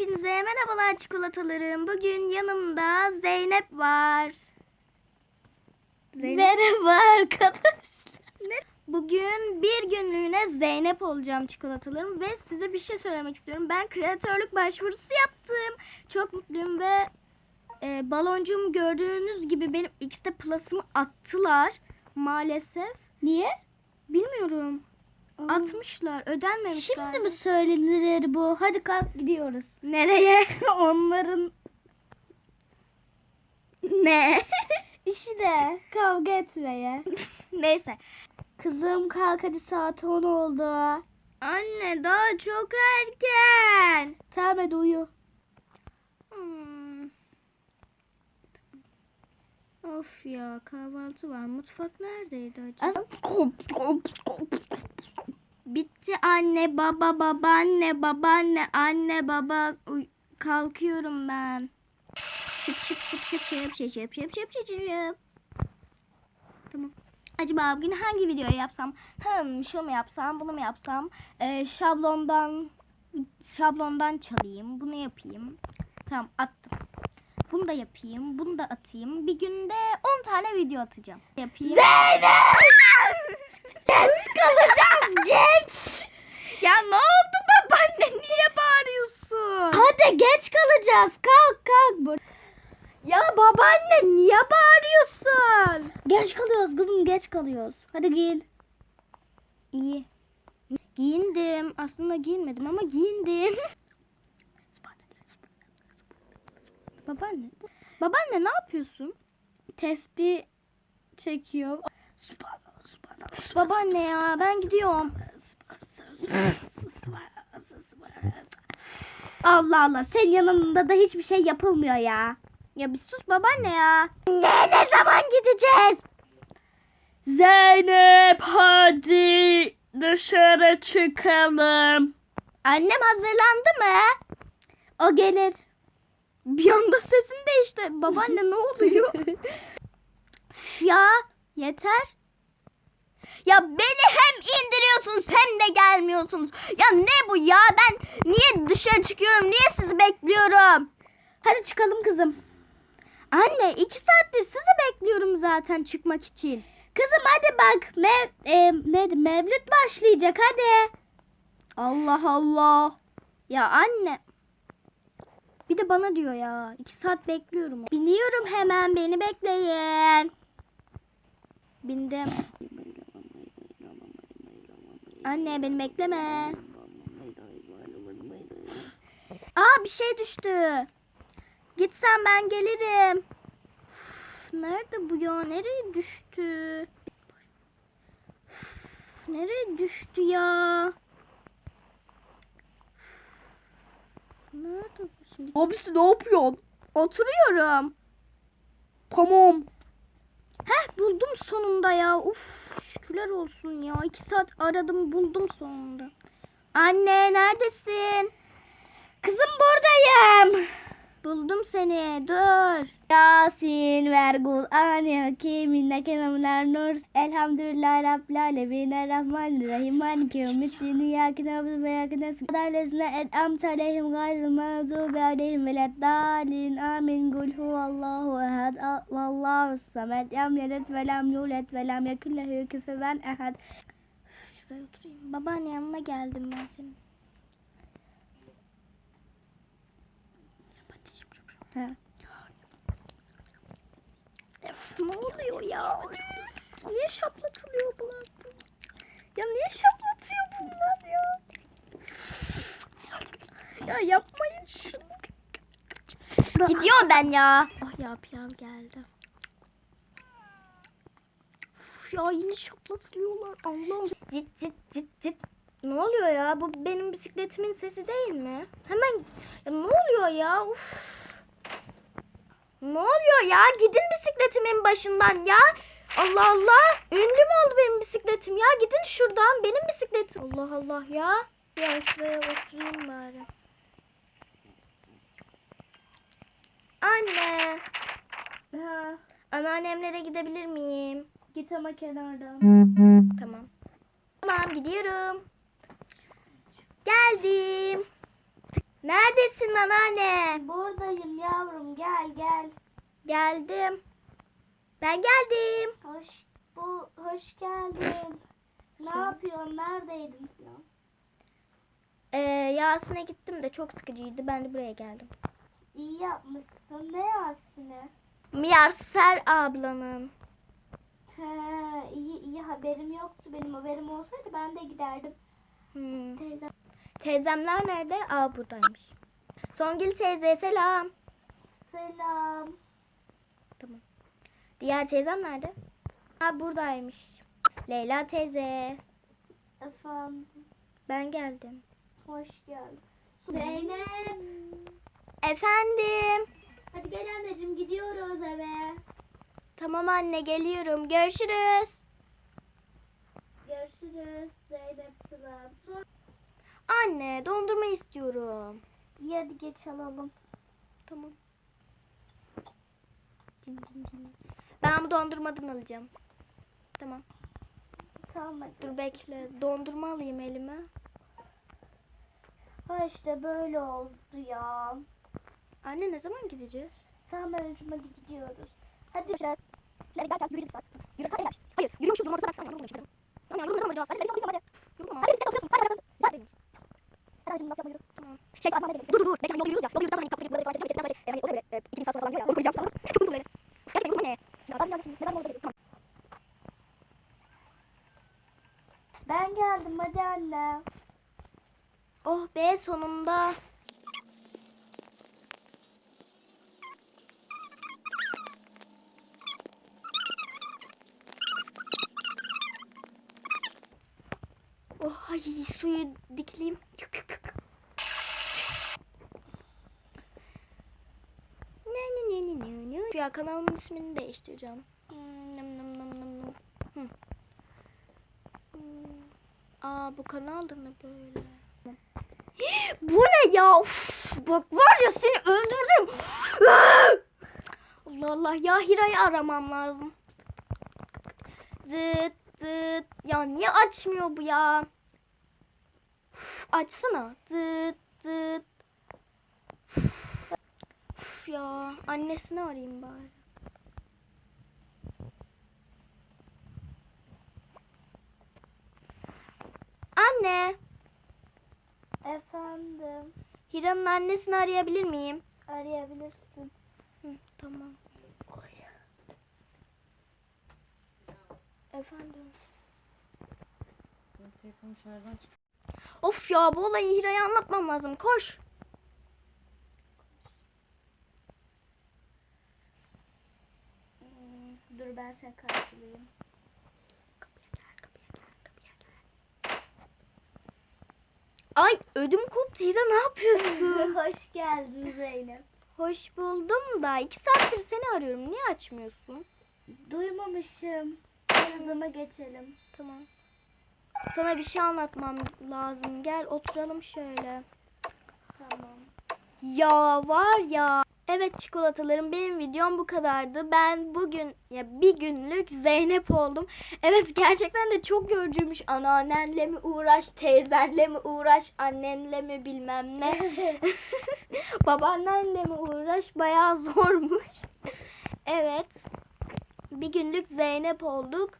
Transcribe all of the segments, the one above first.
Hepinize merhabalar çikolatalarım. Bugün yanımda Zeynep var. Merhaba arkadaşlar. Bugün bir günlüğüne Zeynep olacağım çikolatalarım ve size bir şey söylemek istiyorum. Ben kreatörlük başvurusu yaptım. Çok mutluyum ve e, baloncuğumu gördüğünüz gibi benim X'te plus'ımı attılar maalesef. Niye? Bilmiyorum. Atmışlar. Ödenmemiş Şimdi galiba. mi söylenir bu? Hadi kalk gidiyoruz. Nereye? Onların ne? işi de kavga etmeye. Neyse. Kızım kalk hadi saat 10 oldu. Anne daha çok erken. Tamam hadi uyu. Hmm. Of ya kahvaltı var. Mutfak neredeydi acaba? Bitti anne baba babaanne babaanne anne baba Uy, kalkıyorum ben. Şıp şıp şıp şıp şıp şıp şıp şıp şıp şıp şıp. Tamam. Acaba bugün hangi videoyu yapsam? Hmm, şu mu yapsam, bunu mu yapsam? Ee, şablondan şablondan çalayım, bunu yapayım. Tamam attım. Bunu da yapayım, bunu da atayım. Bir günde 10 tane video atacağım. Yapayım. Geç kalacağız geç. Ya ne oldu babaanne? Niye bağırıyorsun? Hadi geç kalacağız. Kalk kalk. Ya babaanne niye bağırıyorsun? Geç kalıyoruz kızım geç kalıyoruz. Hadi giyin. İyi. Giyindim. Aslında giyinmedim ama giyindim. babaanne. Babaanne ne yapıyorsun? Tesbih çekiyor. Babaanne ya ben gidiyorum. Allah Allah senin yanında da hiçbir şey yapılmıyor ya. Ya bir sus babaanne ya. Ne ne zaman gideceğiz? Zeynep hadi dışarı çıkalım. Annem hazırlandı mı? O gelir. Bir anda sesin değişti. Babaanne ne oluyor? Ya yeter. Ya beni hem indiriyorsunuz hem de gelmiyorsunuz. Ya ne bu ya ben niye dışarı çıkıyorum niye sizi bekliyorum? Hadi çıkalım kızım. Anne iki saattir sizi bekliyorum zaten çıkmak için. Kızım hadi bak. Mev, e, neydi? Mevlüt başlayacak hadi. Allah Allah. Ya anne. Bir de bana diyor ya. iki saat bekliyorum. Biniyorum hemen beni bekleyin. Bindim. Anne beni bekleme. Aa bir şey düştü. Gitsen ben gelirim. Üf, nerede bu ya? Nereye düştü? Üf, nereye düştü ya? Nerede bu şimdi? Abisi ne yapıyorsun? Oturuyorum. Tamam. Heh buldum sonunda ya. Uf şükürler olsun ya. İki saat aradım buldum sonunda. Anne neredesin? Kızım buradayım. Buldum seni. Dur. Yasin vergul ani hakim inneke memler nur. Elhamdülillah rabbil alemin errahmanirrahim maliki yevmiddin iyyake na'budu ve iyyake nestaîn. Allezine en'amte aleyhim gayril mağdubi aleyhim veleddallin. Amin. Kul huvallahu ehad. Al- Vallahu samed. Lem yelid ve lem yulad ve lem yekun lehu kufuven ehad. Şuraya oturayım. Babaanne geldim ben senin. Ha. Öf, ne oluyor ya? Niye şaplatılıyor bunlar? Ya niye şaplatıyor bunlar ya? Ya yapmayın şunu. Gidiyorum ben ya. Ah ya pilav geldi. Uf, ya yine şaplatılıyorlar. Allah'ım. Cit cit cit cit. Ne oluyor ya? Bu benim bisikletimin sesi değil mi? Hemen ya ne oluyor ya? Uf. Ne oluyor ya? Gidin bisikletimin başından ya. Allah Allah. Ünlü mü oldu benim bisikletim ya? Gidin şuradan. Benim bisikletim. Allah Allah ya. Ya şuraya oturayım bari. Anne. Ha. Anneannemlere gidebilir miyim? Git ama kenardan. Tamam. Tamam gidiyorum. Geldim. Neredesin anneanne? Buradayım yavrum gel gel. Geldim. Ben geldim. Hoş bu hoş geldin. Ne yapıyorsun? Neredeydin falan? Ee, Yasin'e gittim de çok sıkıcıydı. Ben de buraya geldim. İyi yapmışsın. Ne Yasin'e? Miyarser ablanın. He, iyi iyi haberim yoktu. Benim haberim olsaydı ben de giderdim. Hmm. Teyze. Teyzemler nerede? Aa buradaymış. Songül teyze selam. Selam. Tamam. Diğer teyzem nerede? Ha buradaymış. Leyla teyze. Efendim. Ben geldim. Hoş geldin. Zeynep. Efendim. Hadi gel anneciğim gidiyoruz eve. Tamam anne geliyorum. Görüşürüz. Görüşürüz Zeynep Sıla. Anne dondurma istiyorum. İyi hadi geç alalım. Tamam. Ben bu dondurmadan alacağım. Tamam. Tamam hadi. Dur bekle. Dondurma alayım elime. Ha işte böyle oldu ya. Anne ne zaman gideceğiz? Tamam anneciğim hadi gidiyoruz. Hadi. Görüşürüz. Şimdi giderken yürüyeceğiz saat. Yürü eğlenmişsin. Hayır yürüyormuşuz durma orası ben. Yorulma şimdi. Tamam ya yorulma zaman Hadi hadi hadi. Yorulma. Hadi sen de okuyorsun. Hadi hadi. Zaten demiş. Hadi hadi yapma yürü. Tamam. Şey yapma Dur dur dur. Bekle yol yürüyoruz ya. Yol yürüyoruz. Sonra kapı böyle parçası böyle yani ona böyle. e, iki bin saat sonra falan diyor ya. Onu koyacağım falan. Çok mutlu böyle. Gerçekten yorulma ne? Şimdi adam geldi şimdi. Neden dedi. Tamam. Ben geldim hadi anne. Oh be sonunda. Oh ay suyu dikleyeyim. Ne ne ne ne kanalımın ismini değiştireceğim. Hmm, nam nam nam nam. Hmm. Aa bu kanal da ne böyle? Bu ne ya? Uf, bak var ya seni öldürdüm. Allah Allah ya Hira'yı aramam lazım. Zıt zıt. Ya niye açmıyor bu ya? Uf, açsana. Zıt. Uf. Uf ya annesini arayayım bari. Anne. Efendim. Hira'nın annesini arayabilir miyim? Arayabilirsin. Hı, tamam. Efendim. Telefonu şarjdan çık. Of ya bu olayı Hira'ya anlatmam lazım. Koş. Seni karşılayayım. Ay ödüm koptu Hira ne yapıyorsun? Hoş geldin Zeynep. Hoş buldum da iki saattir seni arıyorum. Niye açmıyorsun? Duymamışım. Odama geçelim. Tamam. Sana bir şey anlatmam lazım. Gel oturalım şöyle. Tamam. Ya var ya. Evet çikolatalarım benim videom bu kadardı. Ben bugün ya bir günlük Zeynep oldum. Evet gerçekten de çok yorucuymuş. Anneannenle mi uğraş, teyzenle mi uğraş, annenle mi bilmem ne. Babaannenle mi uğraş bayağı zormuş. evet. Bir günlük Zeynep olduk.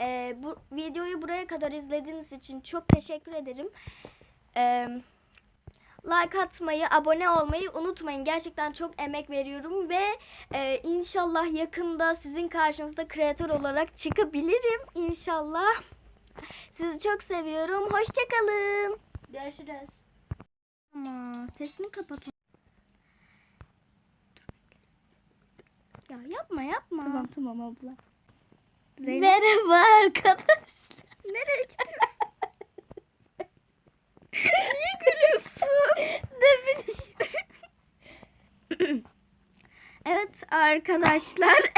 Ee, bu videoyu buraya kadar izlediğiniz için çok teşekkür ederim. Ee, like atmayı, abone olmayı unutmayın. Gerçekten çok emek veriyorum ve e, inşallah yakında sizin karşınızda kreatör olarak çıkabilirim. İnşallah. Sizi çok seviyorum. Hoşçakalın. Görüşürüz. Ama sesini kapat. Ya yapma yapma. Tamam tamam abla. Zeynep. Merhaba arkadaş. Nereye geldin? Niye gülüyorsun? Ne bileyim. Arkadaşlar.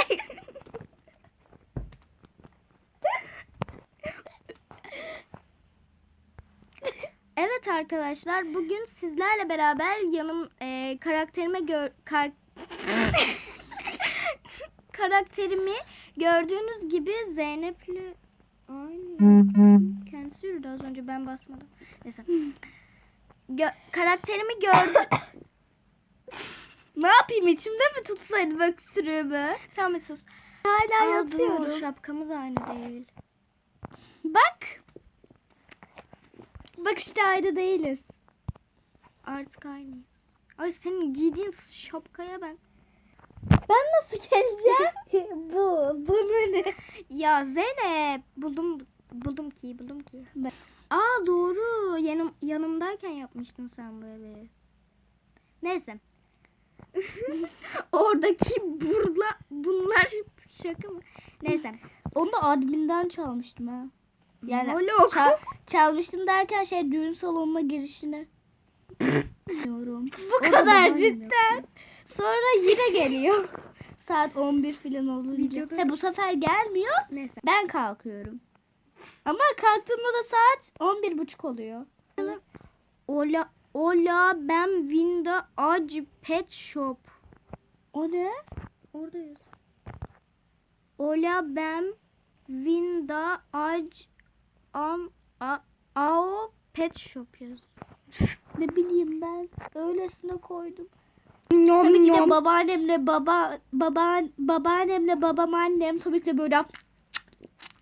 evet arkadaşlar bugün sizlerle beraber yanım e, karakterime gör kar- karakterimi gördüğünüz gibi Zeynep'li aynı kendisi yürüdü az önce ben basmadım. Neyse. Gö- karakterimi gördün. Ne yapayım içimde mi tutsaydım öksürüğümü? tamam sus. Hala Aa, yatıyorum. dur, şapkamız aynı değil. Bak. Bak işte aynı değiliz. Artık aynıyız. Ay senin giydiğin şapkaya ben. Ben nasıl geleceğim? bu. Bunu ne? Ya Zeynep buldum buldum ki buldum ki. Ben- Aa doğru yanım yanımdayken yapmıştın sen bu evi. Neyse. Oradaki burla bunlar şaka mı? Neyse. Onu adminden çalmıştım ha. Yani Molok. çal- çalmıştım derken şey düğün salonuna girişine. Bilmiyorum. Bu O da kadar cidden. Sonra yine geliyor. Saat 11 falan olunca. Videoda- He, bu sefer gelmiyor. Neyse. Ben kalkıyorum. Ama kalktığımda da saat 11.30 oluyor. Ola Ola ben Winda Ac Pet Shop. O ne? Oradayız. Ola ben Winda Ac Am A Ao Pet Shop yaz. Ne bileyim ben. Öylesine koydum. Nom Tabii ki de babaannemle baba baba babaannemle babam annem tabii ki de böyle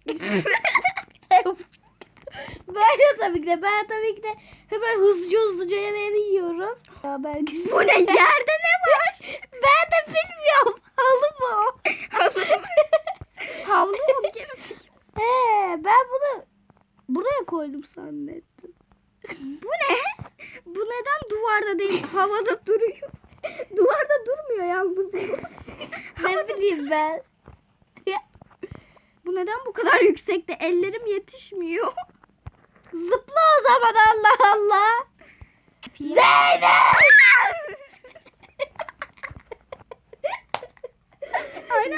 Böyle tabii ki de ben tabii ki de hemen hızlıca hızlıca yemeğimi yiyorum. Haber Bu ne yerde ne var? Ben de bilmiyorum. Halı mı o? Havlu mu gerisi? He, ben bunu buraya koydum zannettim. Bu ne? Bu neden duvarda değil havada duruyor? Duvarda durmuyor yalnız bu. Ne bileyim ben. Bu neden bu kadar yüksekte? Ellerim yetişmiyor. Zıpla o zaman Allah Allah. Zeynep!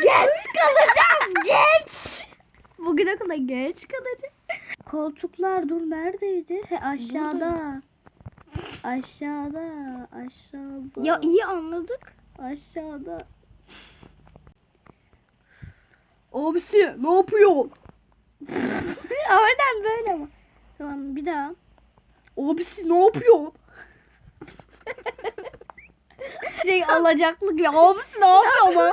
Geç kalacağız geç. Bugün okula geç kalacağız. Koltuklar dur neredeydi? He aşağıda. Aşağıda. Aşağıda. Ya iyi anladık. Aşağıda. Abisi ne yapıyorsun? Aynen böyle ama. Tamam bir daha. Abisi ne yapıyorsun? şey alacaklık ya. Abisi ne yapıyor lan?